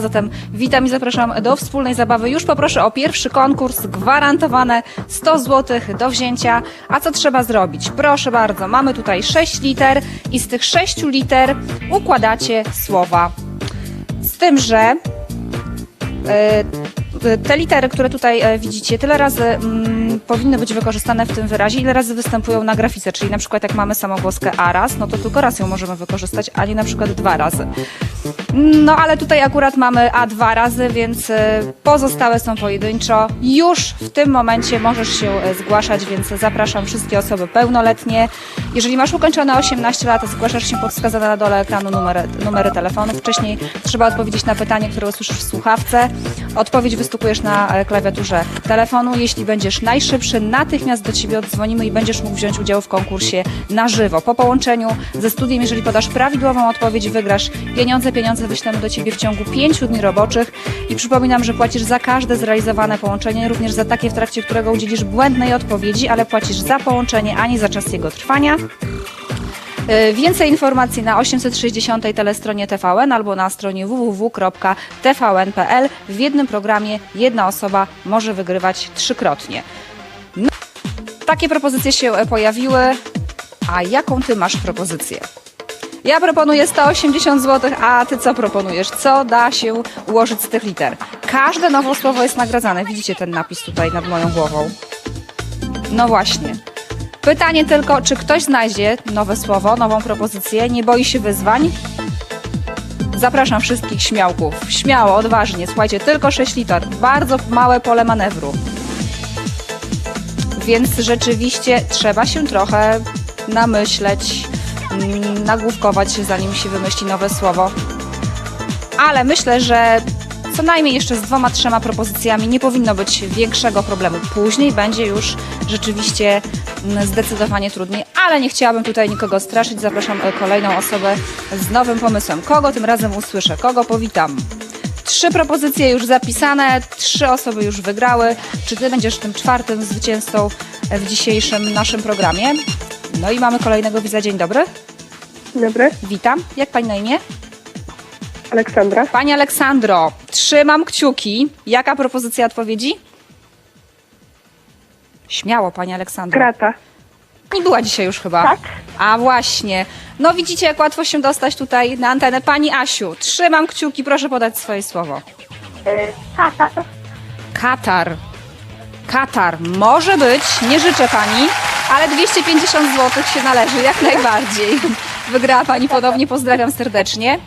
zatem witam i zapraszam do wspólnej zabawy. Już poproszę o pierwszy konkurs, gwarantowane 100 zł do wzięcia. A co trzeba zrobić? Proszę bardzo, mamy tutaj 6 liter i z tych 6 liter układacie słowa. Z tym, że E, te litery, które tutaj e, widzicie, tyle razy mm, powinny być wykorzystane w tym wyrazie, ile razy występują na grafice, czyli na przykład jak mamy samogłoskę a raz, no to tylko raz ją możemy wykorzystać, a nie na przykład dwa razy. No ale tutaj akurat mamy a dwa razy, więc e, pozostałe są pojedynczo. Już w tym momencie możesz się e, zgłaszać, więc zapraszam wszystkie osoby pełnoletnie. Jeżeli masz ukończone 18 lat, zgłaszasz się pod wskazane na dole ekranu numery, numery. Wcześniej trzeba odpowiedzieć na pytanie, które usłyszysz w słuchawce. Odpowiedź wystukujesz na klawiaturze telefonu. Jeśli będziesz najszybszy, natychmiast do Ciebie oddzwonimy i będziesz mógł wziąć udział w konkursie na żywo. Po połączeniu ze studiem, jeżeli podasz prawidłową odpowiedź, wygrasz pieniądze. Pieniądze wyślemy do Ciebie w ciągu 5 dni roboczych i przypominam, że płacisz za każde zrealizowane połączenie, również za takie, w trakcie którego udzielisz błędnej odpowiedzi, ale płacisz za połączenie, a nie za czas jego trwania. E, Więcej informacji na 860 telestronie TVN albo na stronie www.tvn.pl. W jednym programie jedna osoba może wygrywać trzykrotnie. No, takie propozycje się e, pojawiły. A jaką ty masz propozycję? Ja proponuję 180 zł, a ty co proponujesz? Co da się ułożyć z tych liter? Każde nowe słowo jest nagradzane. Widzicie ten napis tutaj nad moją głową? No właśnie. Pytanie tylko, czy ktoś znajdzie nowe słowo, nową propozycję, nie boi się wyzwań? Zapraszam wszystkich śmiałków. Śmiało, odważnie. Słuchajcie, tylko 6 liter. Bardzo małe pole manewru. Więc rzeczywiście trzeba się trochę namyśleć, mm, nagłówkować, zanim się wymyśli nowe słowo. Ale myślę, że co najmniej jeszcze z dwoma, trzema propozycjami nie powinno być większego problemu. Później będzie już rzeczywiście zdecydowanie trudniej, ale nie chciałabym tutaj nikogo straszyć. Zapraszam e, kolejną osobę z nowym pomysłem. Kogo tym razem usłyszę? Kogo powitam? Trzy propozycje już zapisane, trzy osoby już wygrały. Czy ty będziesz tym czwartym zwycięzcą w dzisiejszym naszym programie? No i mamy kolejnego widza. Dzień dobry. Dobry, Witam. Jak pani na imię? Aleksandra. Pani Aleksandro, trzymam kciuki. Jaka propozycja odpowiedzi? Śmiało, Pani Aleksandro. Krata. Nie była dzisiaj już chyba. Tak. A właśnie. No widzicie, jak łatwo się dostać tutaj na antenę. Pani Asiu, trzymam kciuki, proszę podać swoje słowo. Tata. Katar. Katar. Może być, nie życzę Pani, ale 250 zł się należy, jak najbardziej. Wygrała Pani ponownie, pozdrawiam serdecznie.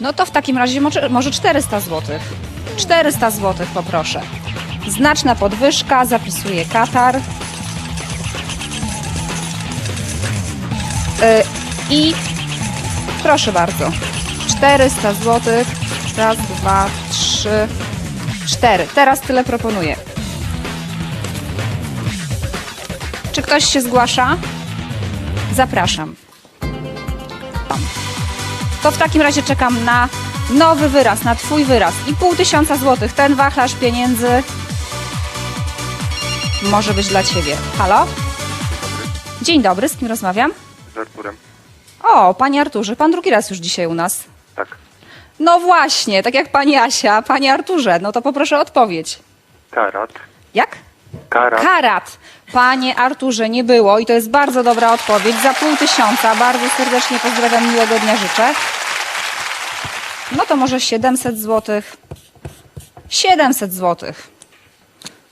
No to w takim razie może, może 400 zł. 400 zł poproszę. Znaczna podwyżka, zapisuję Katar. Y, I proszę bardzo. 400 zł. Raz, dwa, trzy, cztery. Teraz tyle proponuję. Czy ktoś się zgłasza? Zapraszam. To w takim razie czekam na nowy wyraz, na Twój wyraz. I pół tysiąca złotych. Ten wachlarz pieniędzy może być dla Ciebie. Halo? Dzień dobry, z kim rozmawiam? Z Arturem. O, Panie Arturze, Pan drugi raz już dzisiaj u nas. Tak. No właśnie, tak jak Pani Asia, Panie Arturze, no to poproszę o odpowiedź. Karat. Jak? Karat. Karat. Panie Arturze, nie było i to jest bardzo dobra odpowiedź. Za pół tysiąca. Bardzo serdecznie pozdrawiam, miłego dnia życzę. No to może 700 zł. 700 zł.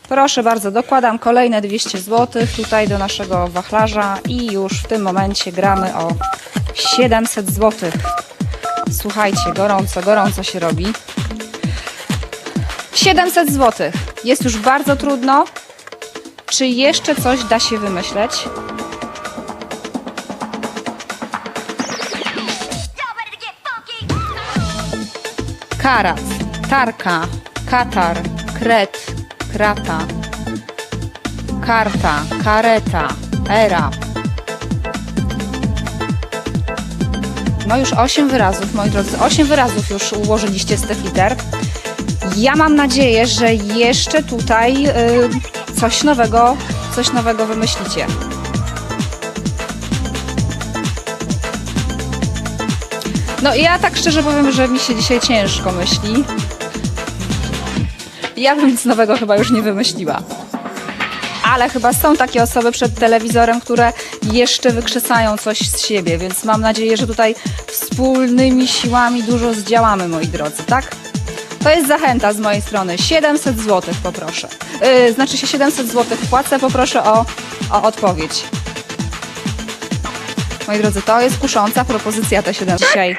Proszę bardzo, dokładam kolejne 200 zł tutaj do naszego wachlarza i już w tym momencie gramy o 700 zł. Słuchajcie, gorąco, gorąco się robi. 700 zł. Jest już bardzo trudno. Czy jeszcze coś da się wymyśleć? Karat, tarka, katar, kret, krata, karta, kareta, era. No już 8 wyrazów, moi drodzy, 8 wyrazów już ułożyliście z tych liter. Ja mam nadzieję, że jeszcze tutaj y, coś nowego, coś nowego wymyślicie. No i ja tak szczerze powiem, że mi się dzisiaj ciężko myśli. Ja bym nic nowego chyba już nie wymyśliła. Ale chyba są takie osoby przed telewizorem, które jeszcze wykrzesają coś z siebie, więc mam nadzieję, że tutaj wspólnymi siłami dużo zdziałamy, moi drodzy, tak? To jest zachęta z mojej strony. 700 zł poproszę. Yy, znaczy się 700 zł płacę, poproszę o, o odpowiedź. Moi drodzy, to jest kusząca propozycja te 7 dzisiaj.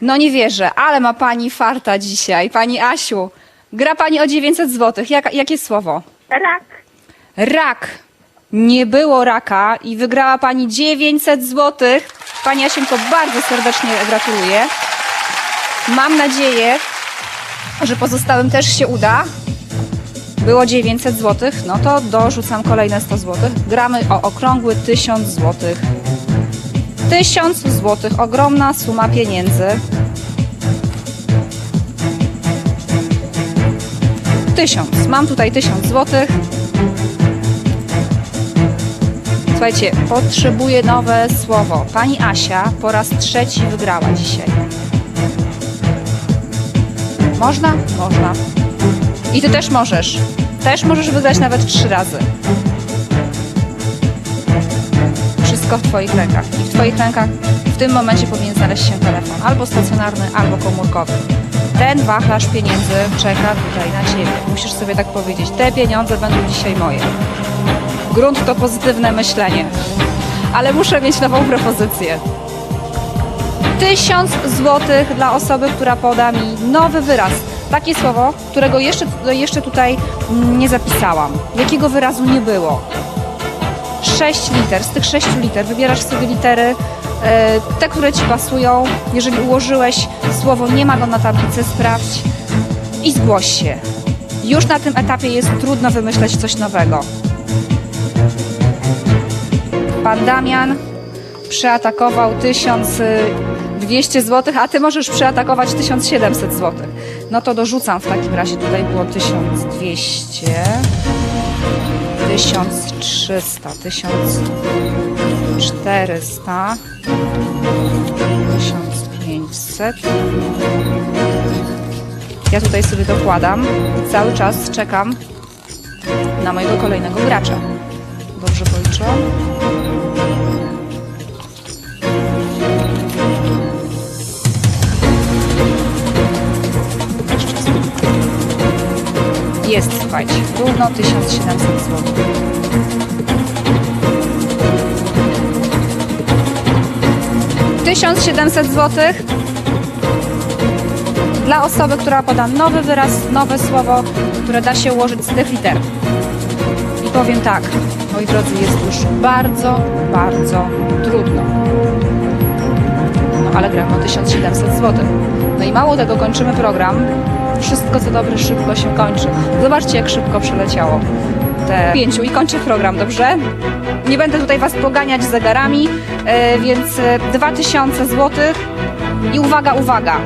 No nie wierzę, ale ma pani farta dzisiaj. Pani Asiu, gra pani o 900 zł. Jak, jakie słowo? Rak. Rak. Nie było raka i wygrała pani 900 zł. Pani Asienko, bardzo serdecznie gratuluję. Mam nadzieję, że pozostałym też się uda. Było 900 zł, no to dorzucam kolejne 100 zł. Gramy o okrągły 1000 zł. 1000 zł, ogromna suma pieniędzy. Tysiąc. Mam tutaj 1000 złotych. Słuchajcie, potrzebuję nowe słowo. Pani Asia po raz trzeci wygrała dzisiaj. Można? Można. I ty też możesz. Też możesz wygrać nawet trzy razy. Wszystko w twoich rękach. I w twoich rękach w tym momencie powinien znaleźć się telefon. Albo stacjonarny, albo komórkowy. Ten wachlarz pieniędzy czeka tutaj na ciebie. Musisz sobie tak powiedzieć. Te pieniądze będą dzisiaj moje. Grunt to pozytywne myślenie. Ale muszę mieć nową propozycję. Tysiąc złotych dla osoby, która poda mi nowy wyraz. Takie słowo, którego jeszcze, jeszcze tutaj nie zapisałam. Jakiego wyrazu nie było. Sześć liter. Z tych sześciu liter wybierasz sobie litery, te, które ci pasują. Jeżeli ułożyłeś słowo, nie ma go na tablicy, sprawdź i zgłoś się. Już na tym etapie jest trudno wymyśleć coś nowego. Pan Damian przeatakował 1200 zł, a ty możesz przeatakować 1700 zł. No to dorzucam w takim razie, tutaj było 1200, 1300, 1400, 1500. Ja tutaj sobie dokładam cały czas czekam na mojego kolejnego gracza. Dobrze policzę? Słuchajcie, równo 1700 zł. Tysiąc siedemset złotych dla osoby, która poda nowy wyraz, nowe słowo, które da się ułożyć z tych liter. I powiem tak, moi drodzy, jest już bardzo, bardzo trudno. No ale gram o 1700 zł. No i mało tego, kończymy program. Wszystko co dobre szybko się kończy. Zobaczcie, jak szybko przeleciało te pięciu i kończę program, dobrze? Nie będę tutaj Was poganiać zegarami, e, więc e, 2000 zł i uwaga, uwaga.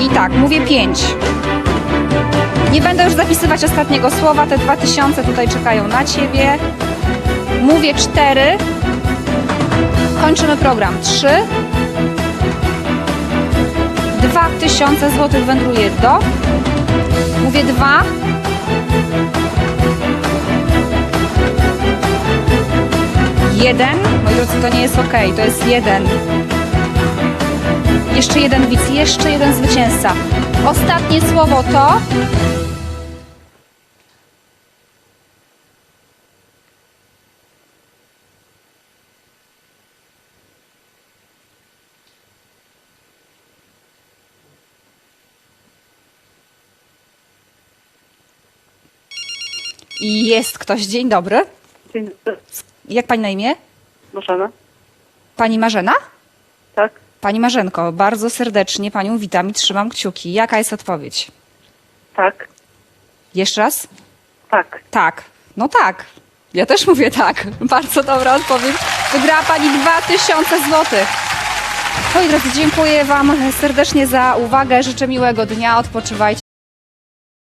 I tak, mówię 5. Nie będę już zapisywać ostatniego słowa, te 2000 tutaj czekają na Ciebie. Mówię 4. Kończymy program. 3. 2000 zł wędruje do. Mówię 2. Jeden. Moi drodzy, to nie jest ok, to jest jeden. Jeszcze jeden widz, jeszcze jeden zwycięzca. Ostatnie słowo to. I jest ktoś. Dzień dobry. Dzień dobry. Jak pani na imię? Możemy? Pani Marzena? Tak. Pani Marzenko, bardzo serdecznie panią witam i trzymam kciuki. Jaka jest odpowiedź? Tak. Jeszcze raz? Tak. Tak. No tak. Ja też mówię tak. Bardzo dobra odpowiedź. Wygrała pani 2000 zł. Moi drodzy, dziękuję wam serdecznie za uwagę. Życzę miłego dnia. Odpoczywajcie.